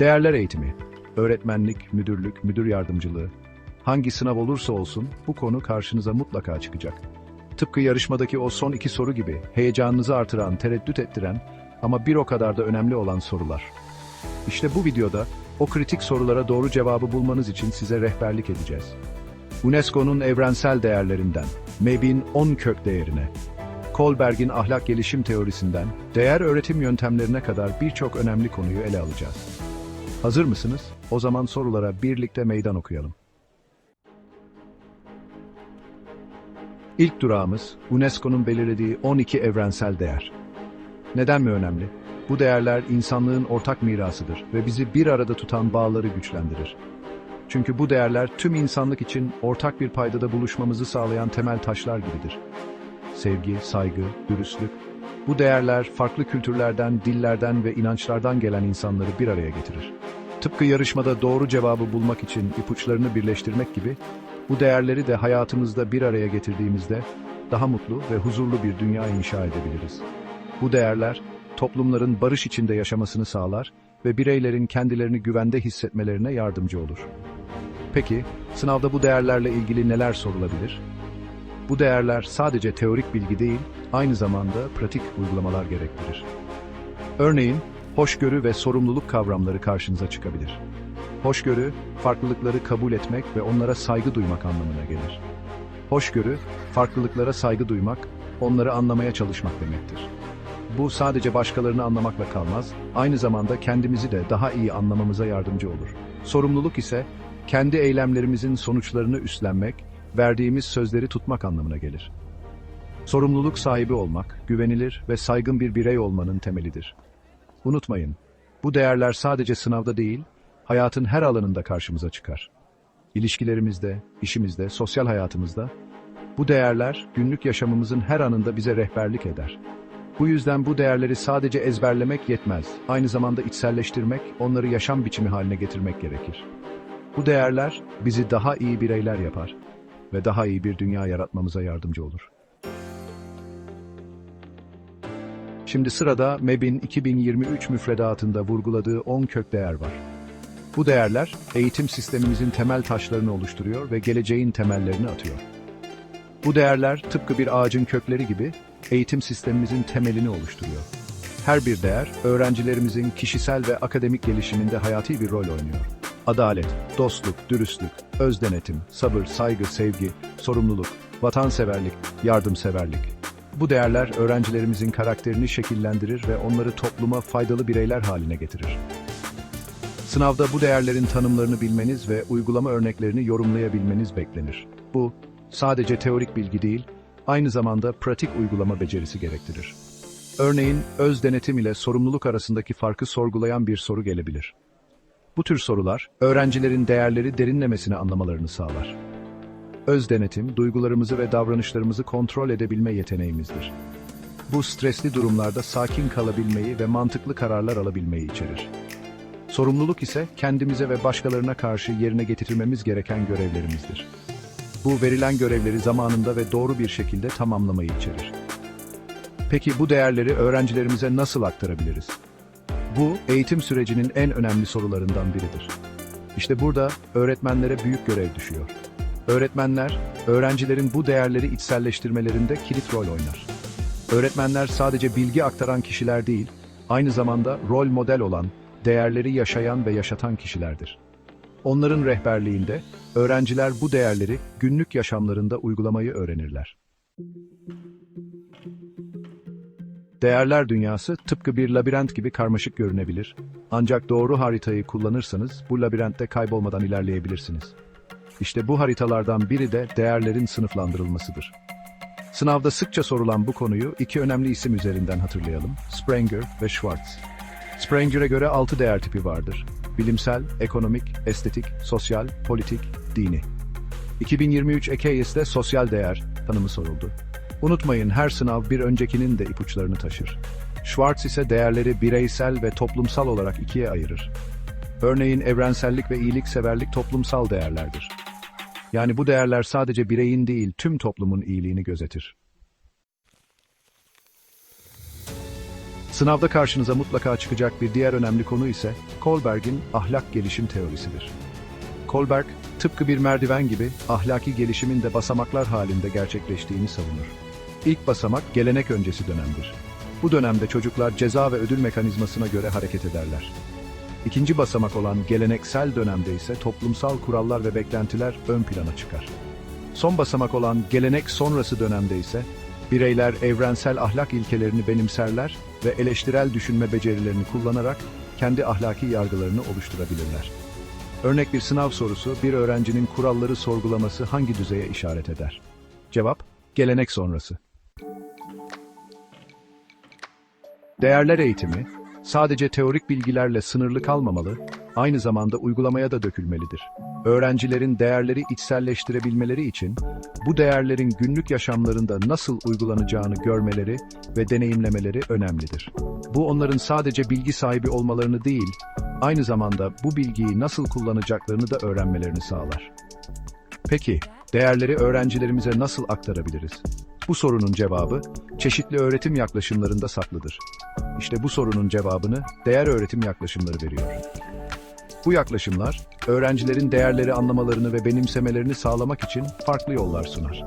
Değerler eğitimi, öğretmenlik, müdürlük, müdür yardımcılığı, hangi sınav olursa olsun bu konu karşınıza mutlaka çıkacak. Tıpkı yarışmadaki o son iki soru gibi heyecanınızı artıran, tereddüt ettiren ama bir o kadar da önemli olan sorular. İşte bu videoda o kritik sorulara doğru cevabı bulmanız için size rehberlik edeceğiz. UNESCO'nun evrensel değerlerinden, MEB'in 10 kök değerine, Kohlberg'in ahlak gelişim teorisinden, değer öğretim yöntemlerine kadar birçok önemli konuyu ele alacağız. Hazır mısınız? O zaman sorulara birlikte meydan okuyalım. İlk durağımız UNESCO'nun belirlediği 12 evrensel değer. Neden mi önemli? Bu değerler insanlığın ortak mirasıdır ve bizi bir arada tutan bağları güçlendirir. Çünkü bu değerler tüm insanlık için ortak bir paydada buluşmamızı sağlayan temel taşlar gibidir. Sevgi, saygı, dürüstlük. Bu değerler farklı kültürlerden, dillerden ve inançlardan gelen insanları bir araya getirir. Tıpkı yarışmada doğru cevabı bulmak için ipuçlarını birleştirmek gibi, bu değerleri de hayatımızda bir araya getirdiğimizde daha mutlu ve huzurlu bir dünya inşa edebiliriz. Bu değerler, toplumların barış içinde yaşamasını sağlar ve bireylerin kendilerini güvende hissetmelerine yardımcı olur. Peki, sınavda bu değerlerle ilgili neler sorulabilir? Bu değerler sadece teorik bilgi değil, aynı zamanda pratik uygulamalar gerektirir. Örneğin, hoşgörü ve sorumluluk kavramları karşınıza çıkabilir. Hoşgörü, farklılıkları kabul etmek ve onlara saygı duymak anlamına gelir. Hoşgörü, farklılıklara saygı duymak, onları anlamaya çalışmak demektir. Bu sadece başkalarını anlamakla kalmaz, aynı zamanda kendimizi de daha iyi anlamamıza yardımcı olur. Sorumluluk ise, kendi eylemlerimizin sonuçlarını üstlenmek, verdiğimiz sözleri tutmak anlamına gelir. Sorumluluk sahibi olmak, güvenilir ve saygın bir birey olmanın temelidir. Unutmayın, bu değerler sadece sınavda değil, hayatın her alanında karşımıza çıkar. İlişkilerimizde, işimizde, sosyal hayatımızda, bu değerler günlük yaşamımızın her anında bize rehberlik eder. Bu yüzden bu değerleri sadece ezberlemek yetmez. Aynı zamanda içselleştirmek, onları yaşam biçimi haline getirmek gerekir. Bu değerler bizi daha iyi bireyler yapar ve daha iyi bir dünya yaratmamıza yardımcı olur. Şimdi sırada MEB'in 2023 müfredatında vurguladığı 10 kök değer var. Bu değerler eğitim sistemimizin temel taşlarını oluşturuyor ve geleceğin temellerini atıyor. Bu değerler tıpkı bir ağacın kökleri gibi eğitim sistemimizin temelini oluşturuyor. Her bir değer öğrencilerimizin kişisel ve akademik gelişiminde hayati bir rol oynuyor. Adalet, dostluk, dürüstlük, öz denetim, sabır, saygı, sevgi, sorumluluk, vatanseverlik, yardımseverlik. Bu değerler öğrencilerimizin karakterini şekillendirir ve onları topluma faydalı bireyler haline getirir. Sınavda bu değerlerin tanımlarını bilmeniz ve uygulama örneklerini yorumlayabilmeniz beklenir. Bu, sadece teorik bilgi değil, aynı zamanda pratik uygulama becerisi gerektirir. Örneğin, öz denetim ile sorumluluk arasındaki farkı sorgulayan bir soru gelebilir. Bu tür sorular, öğrencilerin değerleri derinlemesine anlamalarını sağlar. Öz denetim, duygularımızı ve davranışlarımızı kontrol edebilme yeteneğimizdir. Bu stresli durumlarda sakin kalabilmeyi ve mantıklı kararlar alabilmeyi içerir. Sorumluluk ise kendimize ve başkalarına karşı yerine getirmemiz gereken görevlerimizdir. Bu verilen görevleri zamanında ve doğru bir şekilde tamamlamayı içerir. Peki bu değerleri öğrencilerimize nasıl aktarabiliriz? Bu, eğitim sürecinin en önemli sorularından biridir. İşte burada öğretmenlere büyük görev düşüyor. Öğretmenler, öğrencilerin bu değerleri içselleştirmelerinde kilit rol oynar. Öğretmenler sadece bilgi aktaran kişiler değil, aynı zamanda rol model olan, değerleri yaşayan ve yaşatan kişilerdir. Onların rehberliğinde öğrenciler bu değerleri günlük yaşamlarında uygulamayı öğrenirler. Değerler dünyası tıpkı bir labirent gibi karmaşık görünebilir. Ancak doğru haritayı kullanırsanız bu labirentte kaybolmadan ilerleyebilirsiniz. İşte bu haritalardan biri de değerlerin sınıflandırılmasıdır. Sınavda sıkça sorulan bu konuyu iki önemli isim üzerinden hatırlayalım. Sprenger ve Schwartz. Spranger'e göre altı değer tipi vardır. Bilimsel, ekonomik, estetik, sosyal, politik, dini. 2023 EKEYİS'te sosyal değer tanımı soruldu. Unutmayın her sınav bir öncekinin de ipuçlarını taşır. Schwartz ise değerleri bireysel ve toplumsal olarak ikiye ayırır. Örneğin evrensellik ve iyilikseverlik toplumsal değerlerdir. Yani bu değerler sadece bireyin değil tüm toplumun iyiliğini gözetir. Sınavda karşınıza mutlaka çıkacak bir diğer önemli konu ise Kohlberg'in ahlak gelişim teorisidir. Kohlberg, tıpkı bir merdiven gibi ahlaki gelişimin de basamaklar halinde gerçekleştiğini savunur. İlk basamak gelenek öncesi dönemdir. Bu dönemde çocuklar ceza ve ödül mekanizmasına göre hareket ederler. İkinci basamak olan geleneksel dönemde ise toplumsal kurallar ve beklentiler ön plana çıkar. Son basamak olan gelenek sonrası dönemde ise bireyler evrensel ahlak ilkelerini benimserler ve eleştirel düşünme becerilerini kullanarak kendi ahlaki yargılarını oluşturabilirler. Örnek bir sınav sorusu bir öğrencinin kuralları sorgulaması hangi düzeye işaret eder? Cevap, gelenek sonrası. Değerler eğitimi, sadece teorik bilgilerle sınırlı kalmamalı, aynı zamanda uygulamaya da dökülmelidir. Öğrencilerin değerleri içselleştirebilmeleri için, bu değerlerin günlük yaşamlarında nasıl uygulanacağını görmeleri ve deneyimlemeleri önemlidir. Bu onların sadece bilgi sahibi olmalarını değil, aynı zamanda bu bilgiyi nasıl kullanacaklarını da öğrenmelerini sağlar. Peki, değerleri öğrencilerimize nasıl aktarabiliriz? Bu sorunun cevabı, çeşitli öğretim yaklaşımlarında saklıdır. İşte bu sorunun cevabını değer öğretim yaklaşımları veriyor. Bu yaklaşımlar, öğrencilerin değerleri anlamalarını ve benimsemelerini sağlamak için farklı yollar sunar.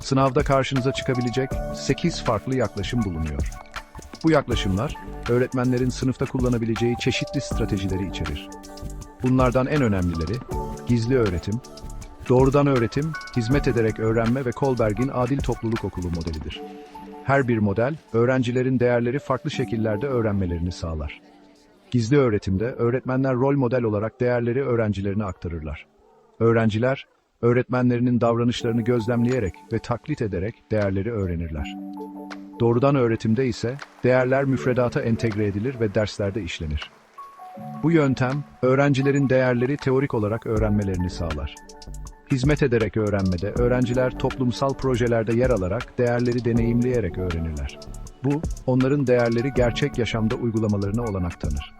Sınavda karşınıza çıkabilecek 8 farklı yaklaşım bulunuyor. Bu yaklaşımlar, öğretmenlerin sınıfta kullanabileceği çeşitli stratejileri içerir. Bunlardan en önemlileri, gizli öğretim, doğrudan öğretim, hizmet ederek öğrenme ve Kohlberg'in adil topluluk okulu modelidir. Her bir model, öğrencilerin değerleri farklı şekillerde öğrenmelerini sağlar. Gizli öğretimde öğretmenler rol model olarak değerleri öğrencilerine aktarırlar. Öğrenciler, öğretmenlerinin davranışlarını gözlemleyerek ve taklit ederek değerleri öğrenirler. Doğrudan öğretimde ise değerler müfredata entegre edilir ve derslerde işlenir. Bu yöntem, öğrencilerin değerleri teorik olarak öğrenmelerini sağlar. Hizmet ederek öğrenmede öğrenciler toplumsal projelerde yer alarak değerleri deneyimleyerek öğrenirler. Bu, onların değerleri gerçek yaşamda uygulamalarına olanak tanır.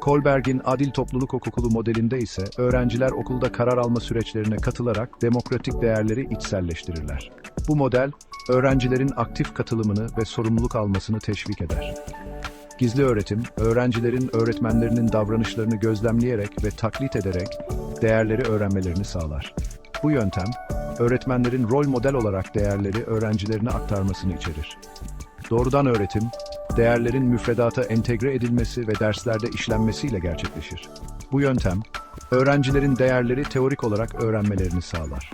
Kohlberg'in Adil Topluluk Okulu modelinde ise öğrenciler okulda karar alma süreçlerine katılarak demokratik değerleri içselleştirirler. Bu model, öğrencilerin aktif katılımını ve sorumluluk almasını teşvik eder. Gizli öğretim, öğrencilerin öğretmenlerinin davranışlarını gözlemleyerek ve taklit ederek değerleri öğrenmelerini sağlar. Bu yöntem, öğretmenlerin rol model olarak değerleri öğrencilerine aktarmasını içerir. Doğrudan öğretim, değerlerin müfredata entegre edilmesi ve derslerde işlenmesiyle gerçekleşir. Bu yöntem, öğrencilerin değerleri teorik olarak öğrenmelerini sağlar.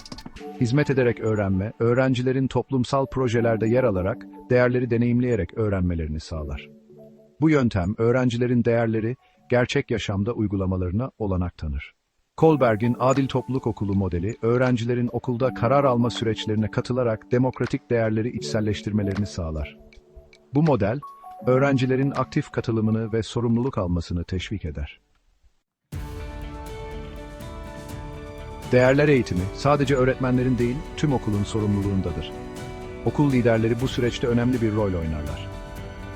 Hizmet ederek öğrenme, öğrencilerin toplumsal projelerde yer alarak değerleri deneyimleyerek öğrenmelerini sağlar. Bu yöntem, öğrencilerin değerleri gerçek yaşamda uygulamalarına olanak tanır. Kohlberg'in Adil Topluluk Okulu modeli, öğrencilerin okulda karar alma süreçlerine katılarak demokratik değerleri içselleştirmelerini sağlar. Bu model, öğrencilerin aktif katılımını ve sorumluluk almasını teşvik eder. Değerler eğitimi sadece öğretmenlerin değil, tüm okulun sorumluluğundadır. Okul liderleri bu süreçte önemli bir rol oynarlar.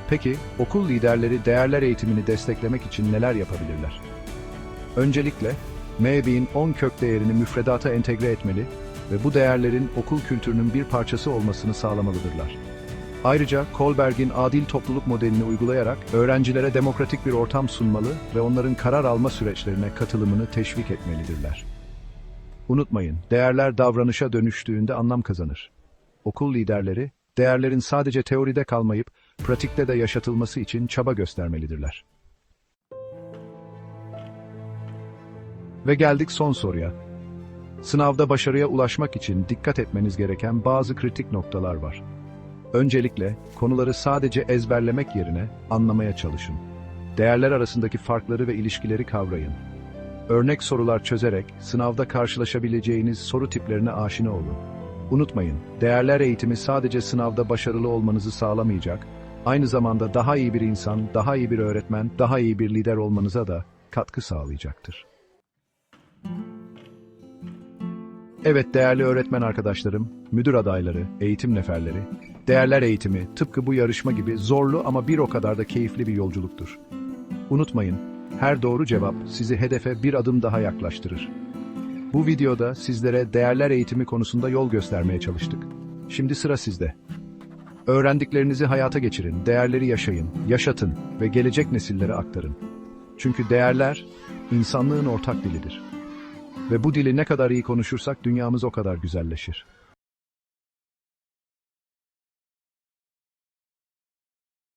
Peki, okul liderleri değerler eğitimini desteklemek için neler yapabilirler? Öncelikle, MEB'in 10 kök değerini müfredata entegre etmeli ve bu değerlerin okul kültürünün bir parçası olmasını sağlamalıdırlar. Ayrıca Kohlberg'in adil topluluk modelini uygulayarak öğrencilere demokratik bir ortam sunmalı ve onların karar alma süreçlerine katılımını teşvik etmelidirler. Unutmayın, değerler davranışa dönüştüğünde anlam kazanır. Okul liderleri, değerlerin sadece teoride kalmayıp pratikte de yaşatılması için çaba göstermelidirler. Ve geldik son soruya. Sınavda başarıya ulaşmak için dikkat etmeniz gereken bazı kritik noktalar var. Öncelikle konuları sadece ezberlemek yerine anlamaya çalışın. Değerler arasındaki farkları ve ilişkileri kavrayın. Örnek sorular çözerek sınavda karşılaşabileceğiniz soru tiplerine aşina olun. Unutmayın, değerler eğitimi sadece sınavda başarılı olmanızı sağlamayacak, aynı zamanda daha iyi bir insan, daha iyi bir öğretmen, daha iyi bir lider olmanıza da katkı sağlayacaktır. Evet değerli öğretmen arkadaşlarım, müdür adayları, eğitim neferleri, değerler eğitimi tıpkı bu yarışma gibi zorlu ama bir o kadar da keyifli bir yolculuktur. Unutmayın, her doğru cevap sizi hedefe bir adım daha yaklaştırır. Bu videoda sizlere değerler eğitimi konusunda yol göstermeye çalıştık. Şimdi sıra sizde. Öğrendiklerinizi hayata geçirin, değerleri yaşayın, yaşatın ve gelecek nesillere aktarın. Çünkü değerler insanlığın ortak dilidir. Ve bu dili ne kadar iyi konuşursak dünyamız o kadar güzelleşir.